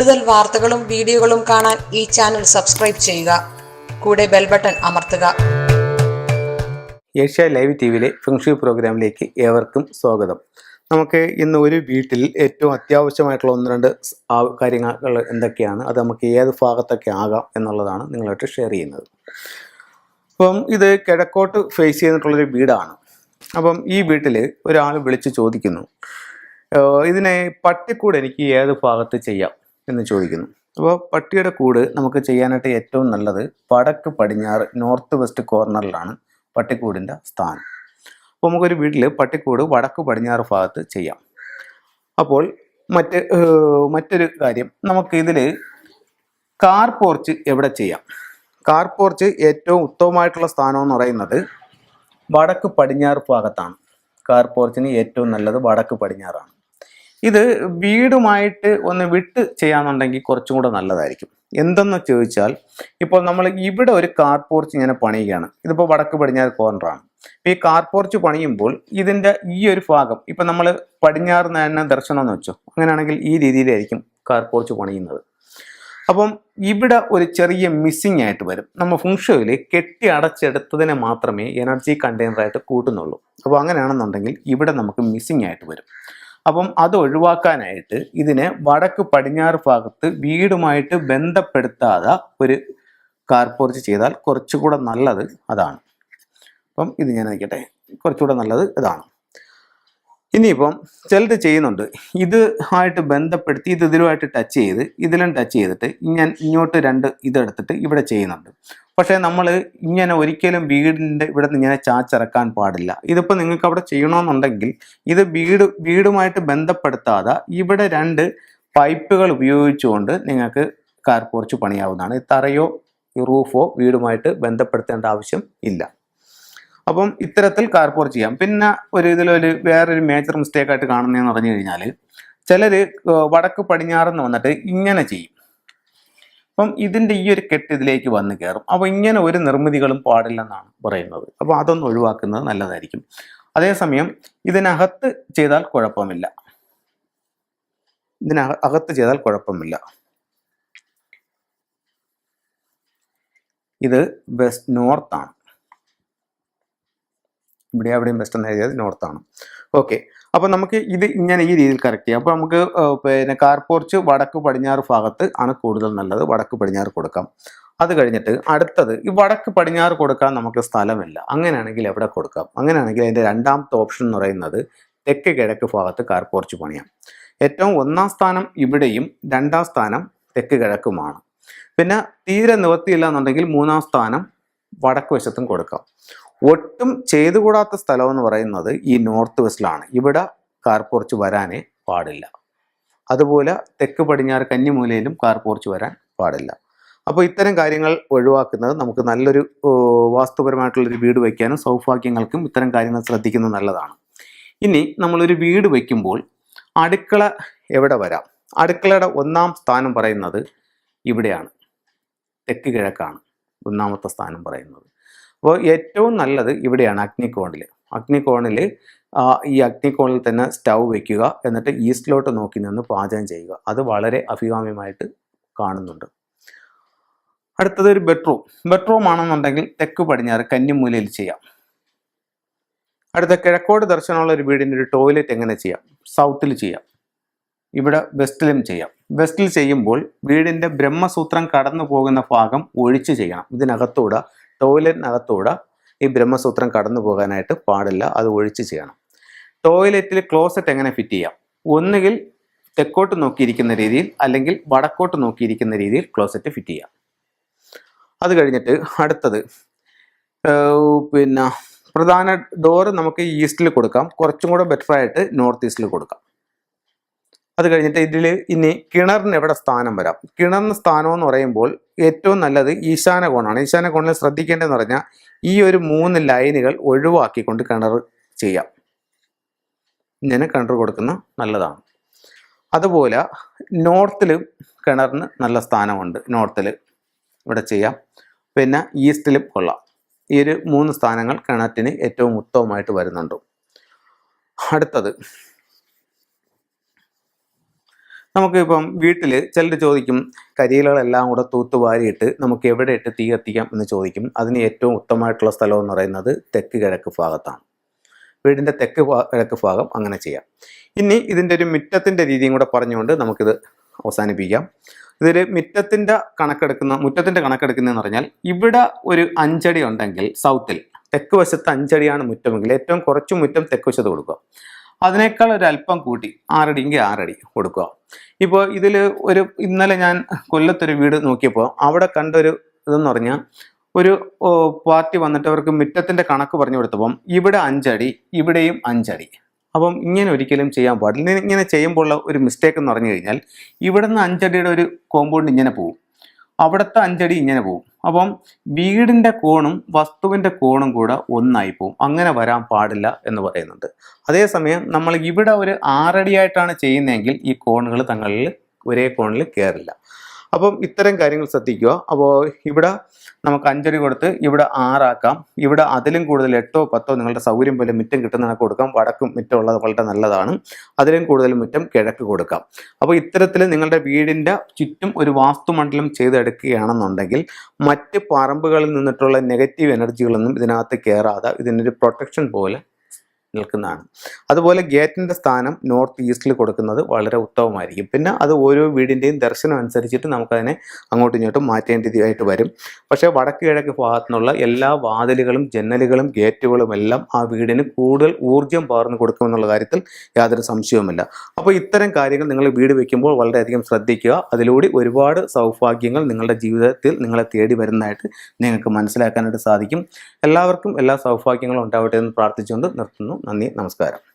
കൂടുതൽ വാർത്തകളും വീഡിയോകളും കാണാൻ ഈ ചാനൽ സബ്സ്ക്രൈബ് ചെയ്യുക. കൂടെ ബെൽ ബട്ടൺ അമർത്തുക. ഏഷ്യ ലൈവ് ടി വിയിലെ ഫെങ്ഷി പ്രോഗ്രാമിലേക്ക് ഏവർക്കും സ്വാഗതം. നമുക്ക് ഇന്ന് ഒരു വീട്ടിൽ ഏറ്റവും അത്യാവശ്യമായിട്ടുള്ള ഒന്ന് രണ്ട് കാര്യങ്ങൾ എന്തൊക്കെയാണ് അത് നമുക്ക് ഏത് ഭാഗത്തൊക്കെ ആകാം എന്നുള്ളതാണ് നിങ്ങളായിട്ട് ഷെയർ ചെയ്യുന്നത്. അപ്പം ഇത് കിഴക്കോട്ട് ഫേസ് ചെയ്തിട്ടുള്ളൊരു വീടാണ്. അപ്പം ഈ വീട്ടിൽ ഒരാൾ വിളിച്ച് ചോദിക്കുന്നു ഇതിനെ പട്ടിക്കൂടെ എനിക്ക് ഏത് ഭാഗത്ത് ചെയ്യാം? എന്ന് ചോദിക്കുന്നു. അപ്പോൾ പട്ടിയുടെ കൂട് നമുക്ക് ചെയ്യാനായിട്ട് ഏറ്റവും നല്ലത് വടക്ക് പടിഞ്ഞാറ് നോർത്ത് വെസ്റ്റ് കോർണറിലാണ് പട്ടിക്കൂടിന്റെ സ്ഥാനം. അപ്പോൾ നമുക്കൊരു വീട്ടിൽ പട്ടിക്കൂട് വടക്ക് പടിഞ്ഞാറ് ഭാഗത്ത് ചെയ്യാം. അപ്പോൾ മറ്റ് മറ്റൊരു കാര്യം നമുക്കിതിൽ കാർ പോർച്ച് എവിടെ ചെയ്യാം? കാർ പോർച്ച് ഏറ്റവും ഉത്തമമായിട്ടുള്ള സ്ഥാനം എന്ന് പറയുന്നത് വടക്ക് പടിഞ്ഞാറ് ഭാഗത്താണ്. കാർ പോർച്ചിന് ഏറ്റവും നല്ലത് വടക്ക് പടിഞ്ഞാറാണ്. ഇത് വീടുമായിട്ട് ഒന്ന് വിട്ട് ചെയ്യാന്നുണ്ടെങ്കിൽ കുറച്ചും കൂടെ നല്ലതായിരിക്കും. എന്തെന്ന് ചോദിച്ചാൽ ഇപ്പോൾ നമ്മൾ ഇവിടെ ഒരു കാർ പോർച്ച് ഇങ്ങനെ പണിയുകയാണ്. ഇതിപ്പോൾ വടക്ക് പടിഞ്ഞാറ് കോർണറാണ് ഈ കാർ പോർച്ച് പണിയുമ്പോൾ ഇതിന്റെ ഈ ഒരു ഭാഗം ഇപ്പം നമ്മൾ പടിഞ്ഞാറ് തന്നെ ദർശനം എന്ന് വെച്ചോ അങ്ങനെയാണെങ്കിൽ ഈ രീതിയിലായിരിക്കും കാർ പോർച്ച് പണിയുന്നത്. അപ്പം ഇവിടെ ഒരു ചെറിയ മിസ്സിങ് ആയിട്ട് വരും. നമ്മൾ ഫുങ്ഷോയിൽ കെട്ടി അടച്ചെടുത്തതിനെ മാത്രമേ എനർജി കണ്ടെയ്നറായിട്ട് കൂട്ടുന്നുള്ളൂ. അപ്പോൾ അങ്ങനെയാണെന്നുണ്ടെങ്കിൽ ഇവിടെ നമുക്ക് മിസ്സിങ് ആയിട്ട് വരും. അപ്പം അത് ഒഴിവാക്കാനായിട്ട് ഇതിനെ വടക്ക് പടിഞ്ഞാറ് ഭാഗത്ത് വീടുമായിട്ട് ബന്ധപ്പെടുത്താതെ ഒരു കാർപോർച്ച് ചെയ്താൽ കുറച്ചുകൂടെ നല്ലത് അതാണ്. അപ്പം ഇത് ഞാൻ നിൽക്കട്ടെ കുറച്ചുകൂടെ നല്ലത് ഇതാണ്. ഇനിയിപ്പം ചിലത് ചെയ്യുന്നുണ്ട്. ഇത് ആയിട്ട് ബന്ധപ്പെടുത്തി ഇത് ഇതിലുമായിട്ട് ടച്ച് ചെയ്ത് ഇതിലും ടച്ച് ചെയ്തിട്ട് ഞാൻ ഇങ്ങോട്ട് രണ്ട് ഇതെടുത്തിട്ട് ഇവിടെ ചെയ്യുന്നുണ്ട്. പക്ഷേ നമ്മൾ ഇങ്ങനെ ഒരിക്കലും വീടിന്റെ ഇവിടെ നിന്ന് ഇങ്ങനെ ചാച്ചിറക്കാൻ പാടില്ല. ഇതിപ്പോൾ നിങ്ങൾക്ക് അവിടെ ചെയ്യണമെന്നുണ്ടെങ്കിൽ ഇത് വീട് വീടുമായിട്ട് ബന്ധപ്പെടുത്താതെ ഇവിടെ രണ്ട് പൈപ്പുകൾ ഉപയോഗിച്ചുകൊണ്ട് നിങ്ങൾക്ക് കാർ പോർച്ച് പണിയാവുന്നതാണ്. തറയോ റൂഫോ വീടുമായിട്ട് ബന്ധപ്പെടുത്തേണ്ട ആവശ്യം ഇല്ല. അപ്പം ഇത്തരത്തിൽ കാർ പോർച്ച് ചെയ്യാം. പിന്നെ ഒരു ഇതിലൊരു വേറൊരു മേജർ മിസ്റ്റേക്കായിട്ട് കാണുന്നതെന്ന് പറഞ്ഞു കഴിഞ്ഞാൽ ചിലർ വടക്ക് പടിഞ്ഞാറെന്ന് വന്നിട്ട് ഇങ്ങനെ ചെയ്യും. അപ്പം ഇതിന്റെ ഈ ഒരു കെട്ട് ഇതിലേക്ക് വന്ന് കയറും. അപ്പോൾ ഇങ്ങനെ ഒരു നിർമ്മിതികളും പാടില്ലെന്നാണ് പറയുന്നത്. അപ്പോൾ അതൊന്ന് ഒഴിവാക്കുന്നത് നല്ലതായിരിക്കും. അതേസമയം ഇതിനകത്ത് ചെയ്താൽ കുഴപ്പമില്ല. ഇതിനക അകത്ത് ചെയ്താൽ കുഴപ്പമില്ല. ഇത് വെസ്റ്റ് നോർത്താണ്. ഇവിടെ അവിടെയും വെസ്റ്റ് എന്ന് എഴുതിയത് നോർത്താണ്. ഓക്കെ. അപ്പോൾ നമുക്ക് ഇത് ഇങ്ങനെ ഈ രീതിയിൽ കറക്റ്റ് ചെയ്യാം. അപ്പോൾ നമുക്ക് പിന്നെ കാർപോർച്ച് വടക്ക് പടിഞ്ഞാറ് ഭാഗത്ത് ആണ് കൂടുതൽ നല്ലത്. വടക്ക് പടിഞ്ഞാറ് കൊടുക്കാം. അത് കഴിഞ്ഞിട്ട് അടുത്തത് ഈ വടക്ക് പടിഞ്ഞാറ് കൊടുക്കാൻ നമുക്ക് സ്ഥലമില്ല. അങ്ങനെയാണെങ്കിൽ എവിടെ കൊടുക്കാം? അങ്ങനെയാണെങ്കിൽ അതിന്റെ രണ്ടാമത്തെ ഓപ്ഷൻ എന്ന് പറയുന്നത് തെക്ക് കിഴക്ക് ഭാഗത്ത് കാർപോർച്ച് പണിയാം. ഏറ്റവും ഒന്നാം സ്ഥാനം ഇവിടെയും രണ്ടാം സ്ഥാനം തെക്ക് കിഴക്കുമാണ്. പിന്നെ തീരെ നിവർത്തിയില്ല എന്നുണ്ടെങ്കിൽ മൂന്നാം സ്ഥാനം വടക്ക് വശത്തും കൊടുക്കാം. ഒട്ടും ചെയ്തുകൂടാത്ത സ്ഥലം എന്ന് പറയുന്നത് ഈ നോർത്ത് വെസ്റ്റിലാണ്. ഇവിടെ കാർ പോർച്ച് വരാനേ പാടില്ല. അതുപോലെ തെക്ക് പടിഞ്ഞാറ് കന്നിമൂലയിലും കാർ പോർച്ച് വരാൻ പാടില്ല. അപ്പോൾ ഇത്തരം കാര്യങ്ങൾ ഒഴിവാക്കുന്നത് നമുക്ക് നല്ലൊരു വാസ്തുപരമായിട്ടുള്ളൊരു വീട് വയ്ക്കാനും സൗഭാഗ്യങ്ങൾക്കും ഇത്തരം കാര്യങ്ങൾ ശ്രദ്ധിക്കുന്നത് നല്ലതാണ്. ഇനി നമ്മളൊരു വീട് വയ്ക്കുമ്പോൾ അടുക്കള എവിടെ വരാം? അടുക്കളയുടെ ഒന്നാം സ്ഥാനം പറയുന്നത് ഇവിടെയാണ്. തെക്ക് കിഴക്കാണ് ഒന്നാമത്തെ സ്ഥാനം പറയുന്നത്. അപ്പോൾ ഏറ്റവും നല്ലത് ഇവിടെയാണ് അഗ്നികോണിൽ അഗ്നിക്കോണിൽ ഈ അഗ്നികോണിൽ തന്നെ സ്റ്റൗ വെക്കുക എന്നിട്ട് ഈസ്റ്റിലോട്ട് നോക്കി നിന്ന് പാചകം ചെയ്യുക. അത് വളരെ അഭികാമ്യമായിട്ട് കാണുന്നുണ്ട്. അടുത്തത് ഒരു ബെഡ്റൂം. ബെഡ്റൂം ആണെന്നുണ്ടെങ്കിൽ തെക്ക് പടിഞ്ഞാറ് കന്നിമൂലയിൽ ചെയ്യാം. അടുത്ത കിഴക്കോട് ദർശനമുള്ള ഒരു വീടിന്റെ ഒരു ടോയ്ലറ്റ് എങ്ങനെ ചെയ്യാം? സൗത്തിൽ ചെയ്യാം. ഇവിടെ വെസ്റ്റിലും ചെയ്യാം. വെസ്റ്റിൽ ചെയ്യുമ്പോൾ വീടിന്റെ ബ്രഹ്മസൂത്രം കടന്നു പോകുന്ന ഭാഗം ഒഴിച്ച് ചെയ്യണം. ഇതിനകത്തൂടെ ടോയ്ലറ്റിനകത്തൂടെ ഈ ബ്രഹ്മസൂത്രം കടന്നു പോകാനായിട്ട് പാടില്ല അത് ഒഴിച്ച് ചെയ്യണം. ടോയ്ലറ്റിൽ ക്ലോസറ്റ് എങ്ങനെ ഫിറ്റ് ചെയ്യാം? ഒന്നുകിൽ തെക്കോട്ട് നോക്കിയിരിക്കുന്ന രീതിയിൽ അല്ലെങ്കിൽ വടക്കോട്ട് നോക്കിയിരിക്കുന്ന രീതിയിൽ ക്ലോസറ്റ് ഫിറ്റ് ചെയ്യാം. അത് കഴിഞ്ഞിട്ട് അടുത്തത് പിന്നെ പ്രധാന ഡോറ് നമുക്ക് ഈസ്റ്റിൽ കൊടുക്കാം. കുറച്ചും കൂടെ ബെറ്റർ ആയിട്ട് നോർത്ത് ഈസ്റ്റിൽ കൊടുക്കാം. അത് കഴിഞ്ഞിട്ട് ഇതിൽ ഇനി കിണറിന് എവിടെ സ്ഥാനം വരാം? കിണറിന് സ്ഥാനം എന്ന് പറയുമ്പോൾ ഏറ്റവും നല്ലത് ഈശാന കോണാണ്. ഈശാന കോണിൽ ശ്രദ്ധിക്കേണ്ടതെന്ന് പറഞ്ഞാൽ ഈ ഒരു മൂന്ന് ലൈനുകൾ ഒഴിവാക്കിക്കൊണ്ട് കിണർ ചെയ്യാം. ഇങ്ങനെ കിണർ കൊടുക്കുന്ന നല്ലതാണ്. അതുപോലെ നോർത്തിൽ കിണറിന് നല്ല സ്ഥാനമുണ്ട്. നോർത്തിൽ ഇവിടെ ചെയ്യാം. പിന്നെ ഈസ്റ്റിലും കൊള്ളാം. ഈ ഒരു മൂന്ന് സ്ഥാനങ്ങൾ കിണറ്റിന് ഏറ്റവും ഉത്തമമായിട്ട് വരുന്നുണ്ട്. അടുത്തത് നമുക്ക് ഇപ്പം വീട്ടിൽ ചിലർ ചോദിക്കും കരിയിലകളെല്ലാം കൂടെ തൂത്തുവാരിയിട്ട് നമുക്ക് എവിടെ ഇട്ട് തീ കത്തിക്കാം എന്ന് ചോദിക്കും. അതിന് ഏറ്റവും ഉത്തമമായിട്ടുള്ള സ്ഥലം എന്ന് പറയുന്നത് തെക്ക് കിഴക്ക് ഭാഗത്താണ്. വീടിന്റെ തെക്ക് കിഴക്ക് ഭാഗം അങ്ങനെ ചെയ്യാം. ഇനി ഇതിന്റെ ഒരു മുറ്റത്തിന്റെ രീതിയും കൂടെ പറഞ്ഞുകൊണ്ട് നമുക്കിത് അവസാനിപ്പിക്കാം. ഇതിൽ മുറ്റത്തിന്റെ കണക്കെടുക്കുന്ന മുറ്റത്തിന്റെ കണക്കെടുക്കുന്നതെന്ന് പറഞ്ഞാൽ ഇവിടെ ഒരു അഞ്ചടി ഉണ്ടെങ്കിൽ സൗത്തിൽ തെക്ക് വശത്ത് അഞ്ചടിയാണ് മുറ്റമെങ്കിൽ ഏറ്റവും കുറച്ച് മുറ്റം തെക്ക് വശത്ത് കൊടുക്കുക. അതിനേക്കാൾ ഒരു അല്പം കൂട്ടി ആറടിയെങ്കിൽ ആറടി കൊടുക്കുക. ഇപ്പോൾ ഇതിൽ ഒരു ഇന്നലെ ഞാൻ കൊല്ലത്തൊരു വീട് നോക്കിയപ്പോൾ അവിടെ കണ്ടൊരു ഇതെന്ന് പറഞ്ഞാൽ ഒരു പാർട്ടി വന്നിട്ട് അവർക്ക് മുറ്റത്തിന്റെ കണക്ക് പറഞ്ഞു കൊടുത്തപ്പം ഇവിടെ അഞ്ചടി ഇവിടെയും അഞ്ചടി. അപ്പം ഇങ്ങനെ ഒരിക്കലും ചെയ്യാൻ പാടില്ല. ഇങ്ങനെ ചെയ്യുമ്പോൾ ഉള്ള ഒരു മിസ്റ്റേക്ക് എന്ന് പറഞ്ഞു കഴിഞ്ഞാൽ ഇവിടെ നിന്ന് അഞ്ചടിയുടെ ഒരു കോമ്പൗണ്ട് ഇങ്ങനെ പോകും അവിടുത്തെ അഞ്ചടി ഇങ്ങനെ പോകും അപ്പം വീടിന്റെ കോണും വസ്തുവിന്റെ കോണും കൂടെ ഒന്നായി പോകും അങ്ങനെ വരാൻ പാടില്ല എന്ന് പറയുന്നുണ്ട്. അതേസമയം നമ്മൾ ഇവിടെ ഒരു ആറടിയായിട്ടാണ് ചെയ്യുന്നതെങ്കിൽ ഈ കോണുകൾ തങ്ങളിൽ ഒരേ കോണിൽ കയറില്ല. അപ്പം ഇത്തരം കാര്യങ്ങൾ ശ്രദ്ധിക്കുക. അപ്പോൾ ഇവിടെ നമുക്ക് അഞ്ചടി കൊടുത്ത് ഇവിടെ ആറാക്കാം. ഇവിടെ അതിലും കൂടുതൽ എട്ടോ പത്തോ നിങ്ങളുടെ സൗകര്യം പോലെ മുറ്റം കിട്ടുന്നതിനൊക്കെ കൊടുക്കാം. വടക്കും മുറ്റം ഉള്ളത് വളരെ നല്ലതാണ്. അതിലും കൂടുതൽ മുറ്റം കിഴക്ക് കൊടുക്കാം. അപ്പോൾ ഇത്തരത്തിൽ നിങ്ങളുടെ വീടിന്റെ ചുറ്റും ഒരു വാസ്തുമണ്ഡലം ചെയ്തെടുക്കുകയാണെന്നുണ്ടെങ്കിൽ മറ്റ് പറമ്പുകളിൽ നിന്നിട്ടുള്ള നെഗറ്റീവ് എനർജികളൊന്നും ഇതിനകത്ത് കയറാതെ ഇതിനൊരു പ്രൊട്ടക്ഷൻ പോലെ നിൽക്കുന്നതാണ്. അതുപോലെ ഗേറ്റിന്റെ സ്ഥാനം നോർത്ത് ഈസ്റ്റിൽ കൊടുക്കുന്നത് വളരെ ഉത്തമമായിരിക്കും. പിന്നെ അത് ഓരോ വീടിന്റെയും ദർശനം അനുസരിച്ചിട്ട് നമുക്കതിനെ അങ്ങോട്ടും ഇങ്ങോട്ടും മാറ്റേണ്ടതായിട്ട് വരും. പക്ഷേ വടക്ക് കിഴക്ക് ഭാഗത്തു നിന്നുള്ള എല്ലാ വാതിലുകളും ജന്നലുകളും ഗേറ്റുകളും എല്ലാം ആ വീടിന് കൂടുതൽ ഊർജം പകർന്നു കൊടുക്കുമെന്നുള്ള കാര്യത്തിൽ യാതൊരു സംശയവുമില്ല. അപ്പോൾ ഇത്തരം കാര്യങ്ങൾ നിങ്ങൾ വീട് വയ്ക്കുമ്പോൾ വളരെയധികം ശ്രദ്ധിക്കുക. അതിലൂടെ ഒരുപാട് സൗഭാഗ്യങ്ങൾ നിങ്ങളുടെ ജീവിതത്തിൽ നിങ്ങളെ തേടി വരുന്നതായിട്ട് നിങ്ങൾക്ക് മനസ്സിലാക്കാനായിട്ട് സാധിക്കും. എല്ലാവർക്കും എല്ലാ സൗഭാഗ്യങ്ങളും ഉണ്ടാവട്ടെ എന്ന് പ്രാർത്ഥിച്ചുകൊണ്ട് നിർത്തുന്നു. നന്ദി നമസ്കാരം.